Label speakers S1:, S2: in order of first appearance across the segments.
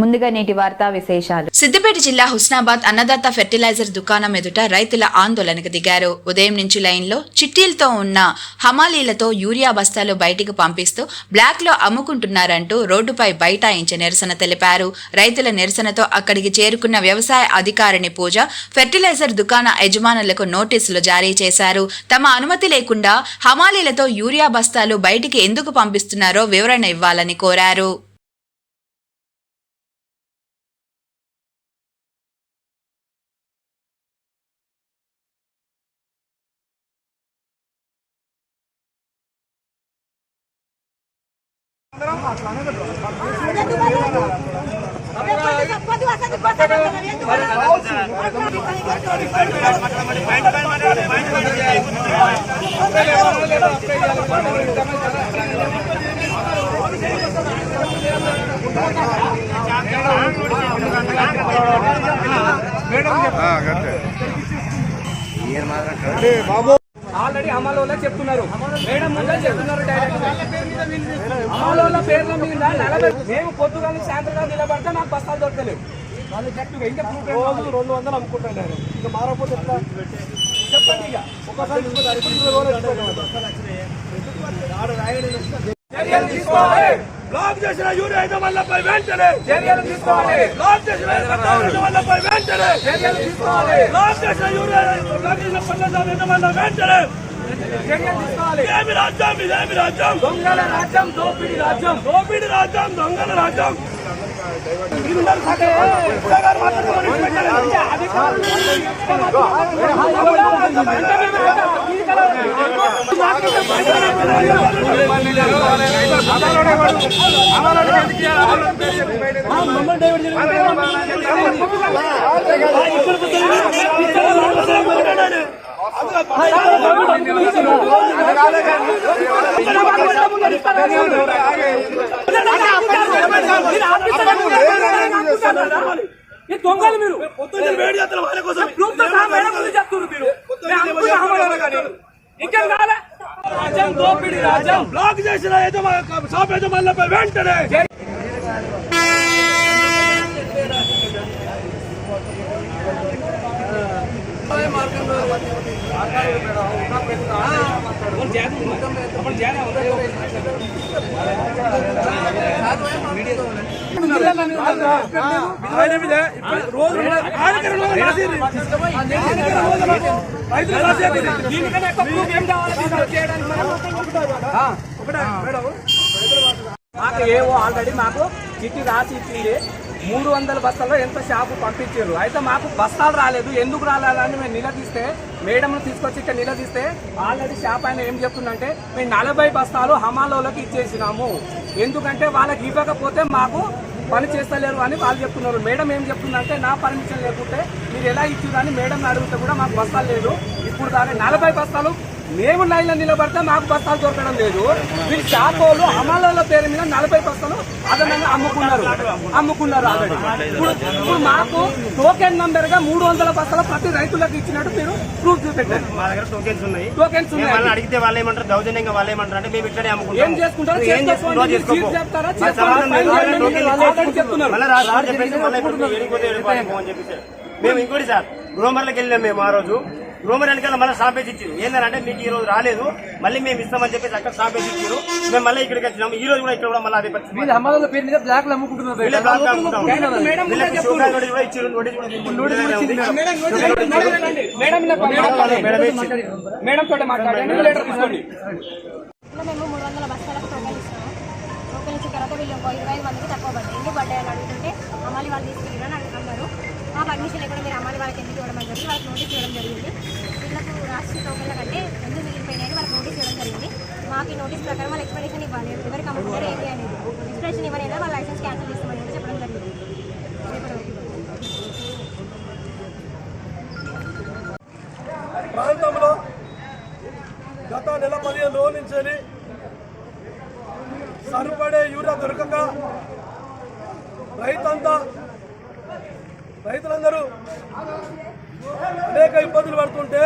S1: ముందుగా నేటి వార్తా విశేషాలు.
S2: సిద్దిపేట జిల్లా హుస్నాబాద్ అన్నదాత ఫెర్టిలైజర్ దుకాణం ఎదుట రైతుల ఆందోళనకు దిగారు. ఉదయం నుంచి లైన్లో చిట్టీలతో ఉన్న హమాలీలతో యూరియా బస్తాలు బయటికి పంపిస్తూ బ్లాక్లో అమ్ముకుంటున్నారంటూ రోడ్డుపై బైఠాయించి నిరసన తెలిపారు. రైతుల నిరసనతో అక్కడికి చేరుకున్న వ్యవసాయ అధికారిని పూజ ఫెర్టిలైజర్ దుకాణ యజమానులకు నోటీసులు జారీ చేశారు. తమ అనుమతి లేకుండా హమాలీలతో యూరియా బస్తాలు బయటికి ఎందుకు పంపిస్తున్నారో వివరణ ఇవ్వాలని కోరారు. मैडम हाँ बाबू।
S3: ఆల్రెడీ అమలోలో చెప్తున్నారు. మేడం ముందే చెప్తున్నారు డైరెక్ట్ అమలోల పేర్ల మీద నలభై మేము పొద్దుగా సాయంత్రం నిలబడితే నాకు బస్తాలు దొరకలేవు. వాళ్ళు రోజు రెండు వందలు అమ్ముకుంటున్నారు ఇంకా మారకపోతే ఎట్లా? చెప్పండి ఇక. ఒకసారి
S4: బ్లాక్ చేసిన యూరియా ఐదు వందలపై వెంటనే.
S3: చర్యలు తీసుకోవాలి.
S4: బ్లాక్ చేసిన ఐదు వందలపై వెంటనే.
S3: చర్యలు తీసుకోవాలి.
S4: బ్లాక్ చేసిన యూరియా బ్లాక్ చేసిన పన్నెండు ఐదు వందల వెంటనే ఏమి రాజ్యం? ఇదేమి రాజ్యం?
S3: దొంగల రాజ్యం దోపిడీ రాజ్యం.
S4: దోపిడి రాజ్యం దొంగల రాజ్యం. వీళ్ళందరూ సగం- సగం మాట్లాడుకోమని పెట్టారు.
S3: ఈ దొంగలు మీరు
S4: పొద్దున్నే వేడి చేస్తున్న వాళ్ళ కోసం
S3: ప్రూఫ్తో సహా మేడం ముందు చెప్తున్నారు మీరు మేము అనుకున్న హామీలు కానీ. ఇంకేం కాలే రాజ్యం దోపిడీ రాజ్యం.
S4: బ్లాక్ చేసిన షాప్ యజమానులపై వెంటనే. ఆయన మీద ఇప్పుడు రోజు ఆయనకి రోజు రాసేది. ఆయనకి రోజు రైతులు రాసేది.
S3: దీనికన్నా ఎక్కువ ప్రూఫ్ ఏం కావాలి మీరు చేయడానికి మరి? ఆ, ఒకటే మేడం మాకు ఏవో ఆల్రెడీ మాకు చిట్టి రాసి ఇచ్చింది మూడు వందల బస్తాల్లో ఎంత షాపు పంపించారు? అయితే మాకు బస్తాలు రాలేదు. ఎందుకు రాలేదని మేము నిలదీస్తే మేడంను తీసుకొచ్చి ఇక్కడ నిలదీస్తే ఆల్రెడీ షాప్ ఆయన ఏం చెప్తుందంటే మేము నలభై బస్తాలు హమాలోలకి ఇచ్చేసినాము. ఎందుకంటే వాళ్ళకి ఇవ్వకపోతే మాకు పని చేస్తలేరు అని వాళ్ళు చెప్తున్నారు. మేడం ఏం చెప్తుందంటే నా పర్మిషన్ లేకుంటే మీరు ఎలా ఇచ్చిందని మేడం అడిగితే కూడా మాకు బస్తాలు లేదు ఇప్పుడు దాని నలభై బస్తాలు మేము లైన్లో నిలబడితే మాకు బస్తాలు దొరకడం లేదు వీళ్ళు షాపోలు అమలలో పేరు మీద నలభై బస్తాలు అదనంగా అమ్ముకున్నారు అమ్ముకున్నారు ఆల్రెడీ ఇప్పుడు ఇప్పుడు మాకు టోకెన్ నంబర్గా మూడు వందల బస్తాలు ప్రతి రైతులకు ఇచ్చినట్టు మీరు ప్రూఫ్ చూపెట్టారు
S5: మా దగ్గర టోకెన్స్ ఉన్నాయి
S3: టోకెన్స్
S5: మేము వాళ్ళని
S3: ఉన్నాయి
S5: అడిగితే వాళ్ళు ఏమంటారు దౌర్జన్యంగా వాళ్ళు ఏమంటారు అంటే మేము ఇట్లనే అమ్ముకుంటాం
S3: ఏం చేసుకుంటారో
S5: ఏం.
S3: మీరు చెప్తారా? చెప్తున్నారు.
S5: మేము ఇంకోటి సార్ గ్రోమర్లకు వెళ్ళాం మేము ఆ రోజు గ్రోమర్ వెనకాల మళ్ళీ స్టాపేజ్ ఇచ్చారు ఏంటంటే మీకు ఈ రోజు రాలేదు మళ్ళీ మేము ఇస్తామని చెప్పేసి అక్కడ స్టాపేజ్ ఇచ్చారు మేము మళ్ళీ ఇక్కడికి వచ్చినాము ఈ రోజు కూడా ఇక్కడ కూడా మళ్ళీ అదే పరిస్థితి
S6: బ్లాక్.
S3: మేడం తోటి మాట్లాడండి
S7: మేము వందల బస్తాలకు టోకెన్ ఇస్తాము టోకెన్ ఇచ్చిన తర్వాత వీళ్ళు ఇరవై మందికి తక్కువ పడ్డాయి ఎందుకు పడ్డాయి అని అడుగుతుంటే అమ్మాలి వాళ్ళు తీసుకెళ్ళిన అని అన్నారు మా పర్మిషన్ లేకుండా మీరు అమ్మాలి వాళ్ళకి ఎందుకు ఇవ్వడం అని చెప్పి వాళ్ళకి నోటీస్ ఇవ్వడం జరిగింది రాష్ట్ర టోకెన్ల కంటే ఎందుకు మిగిలిపోయినాయని వాళ్ళకి నోటీస్ ఇవ్వడం జరిగింది. మాకు ఈ నోటీస్ ప్రకారం వాళ్ళు ఎక్స్ప్లెనేషన్ ఇవ్వాలి. ఎవరికి అమ్ముకున్నారు ఏంటి అనేది. ఎక్స్ప్లెనేషన్ ఇవ్వలేదా? వాళ్ళ లైసెన్స్ క్యాన్సిల్ చేస్తామని చెప్పడం జరిగింది.
S4: ప్రాంతంలో గత నెల పదిహేను రోజుల నుంచి సరిపడే యూరియా దొరకక రైతంతా రైతులందరూ అనేక ఇబ్బందులు పడుతుంటే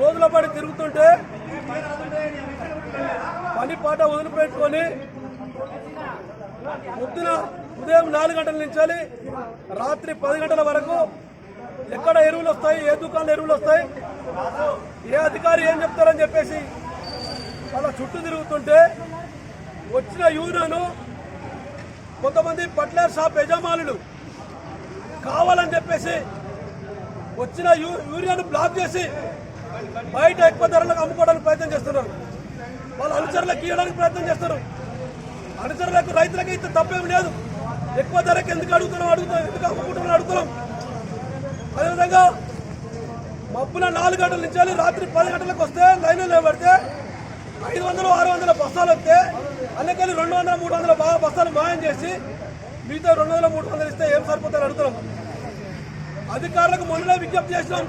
S4: రోజుల పాటు తిరుగుతుంటే పని పాట వదిలిపెట్టుకొని పొద్దున ఉదయం నాలుగు గంటల నుంచాలి రాత్రి పది గంటల వరకు ఎక్కడ ఎరువులు వస్తాయి ఏ దుకాణంలో ఎరువులు వస్తాయి ఏ అధికారి ఏం చెప్తారని చెప్పేసి అలా చుట్టూ తిరుగుతుంటే వచ్చిన యూరియాను కొంతమంది పట్లేర్ షాప్ యజమానులు కావాలని చెప్పేసి వచ్చిన యూ యూరియాను బ్లాక్ చేసి బయట ఎక్కువ ధరలకు అమ్ముకోవడానికి ప్రయత్నం చేస్తున్నారు. వాళ్ళు అనుచరులకు ఇవ్వడానికి ప్రయత్నం చేస్తారు అనుచరులకు రైతులకు ఇంత తప్పేం లేదు. ఎక్కువ ధరకి ఎందుకు అడుగుతున్నాం అడుగుతున్నాం ఎందుకు అమ్ముకుంటున్నాం అడుగుతున్నాం. అదేవిధంగా మబ్బున నాలుగు గంటల నుంచి రాత్రి పది గంటలకు వస్తే లైన్లో నిలబడితే ఐదు వందలు ఆరు వందల బస్తాలు వస్తే అందుకని రెండు వందల మూడు వందల బాగా బస్తాలు మాయం చేసి మిగతా రెండు వందల మూడు వందలు ఇస్తే ఏం సరిపోతారు అడుగుతున్నాం. అధికారులకు మొన్ననే విజ్ఞప్తి చేసినాం.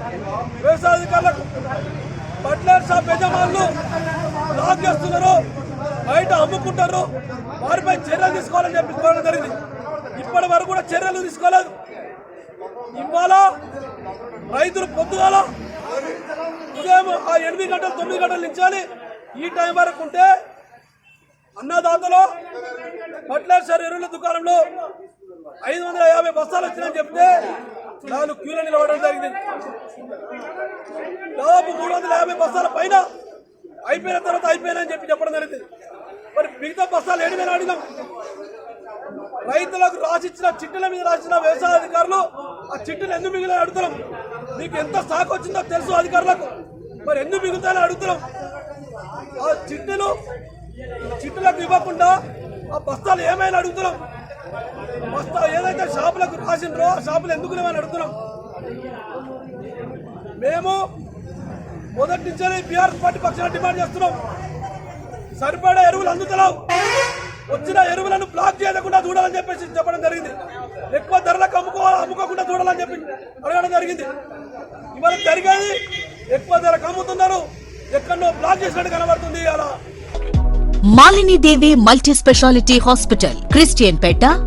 S4: వ్యవసాయ అధికారులకు బట్లర్ షాప్ యజమానులు లాక్ చేస్తున్నారు. బయట అమ్ముకుంటారు. వారిపై చర్యలు తీసుకోవాలని చెప్పి కోరడం జరిగింది. ఇప్పటి వరకు కూడా చర్యలు తీసుకోలేదు. ఇవాళ రైతులు పొద్దుగాల ఉదయం ఆ ఎనిమిది గంటలు తొమ్మిది గంటలు నించాలి ఈ టైం వరకు ఉంటే అన్నదాతలో ఫర్టిలైజర్ ఎరువుల దుకాణంలో ఐదు వందల యాభై బస్తాలు వచ్చినాయని చెప్తే నాలుగు క్యూలు నిలవడం జరిగింది. దాదాపు మూడు వందల యాభై బస్తాల పైన అయిపోయిన తర్వాత అయిపోయినాయని చెప్పి చెప్పడం జరిగింది. మరి మిగతా బస్తాలు ఏడు వేలు అడిగినాం. రైతులకు రాసిచ్చిన చిట్టుల మీద రాసిన వ్యవసాయ అధికారులు ఆ చిట్టులు ఎందుకు మిగిలిన అడుగుతున్నాం. మీకు ఎంత స్టాక్ వచ్చిందో తెలుసు అధికారులకు. మరి ఎందుకు మిగులుతాయని అడుగుతున్నాం. ఆ చిట్టులు చిట్టులకు ఇవ్వకుండా ఆ బస్తాలు ఏమైనా అడుగుతున్నాం. బస్తా ఏదైతే షాపులకు రాసిండ్రో ఆ షాపులు ఎందుకు లేవని అడుగుతున్నాం. మేము మొదటి నుంచే బీఆర్ఎస్ పార్టీ పక్షాన డిమాండ్ చేస్తున్నాం. సరిపడా ఎరువులు అందుతలేవు వచ్చిన ఎరువులను బ్లాక్ చేయకుండా చూడాలని చెప్పేసి చెప్పడం జరిగింది. ఎక్కువ ధరలకు అమ్ముకోవాలి అమ్ముకోకుండా చూడాలని చెప్పి అడగడం జరిగింది. ఇవాళ జరిగేది ఎక్కువ ధరకు అమ్ముతున్నారు. ఎక్కడో బ్లాక్ చేసినట్టు కనబడుతుంది అలా
S8: Malini Devi multi speciality hospital Christian Peta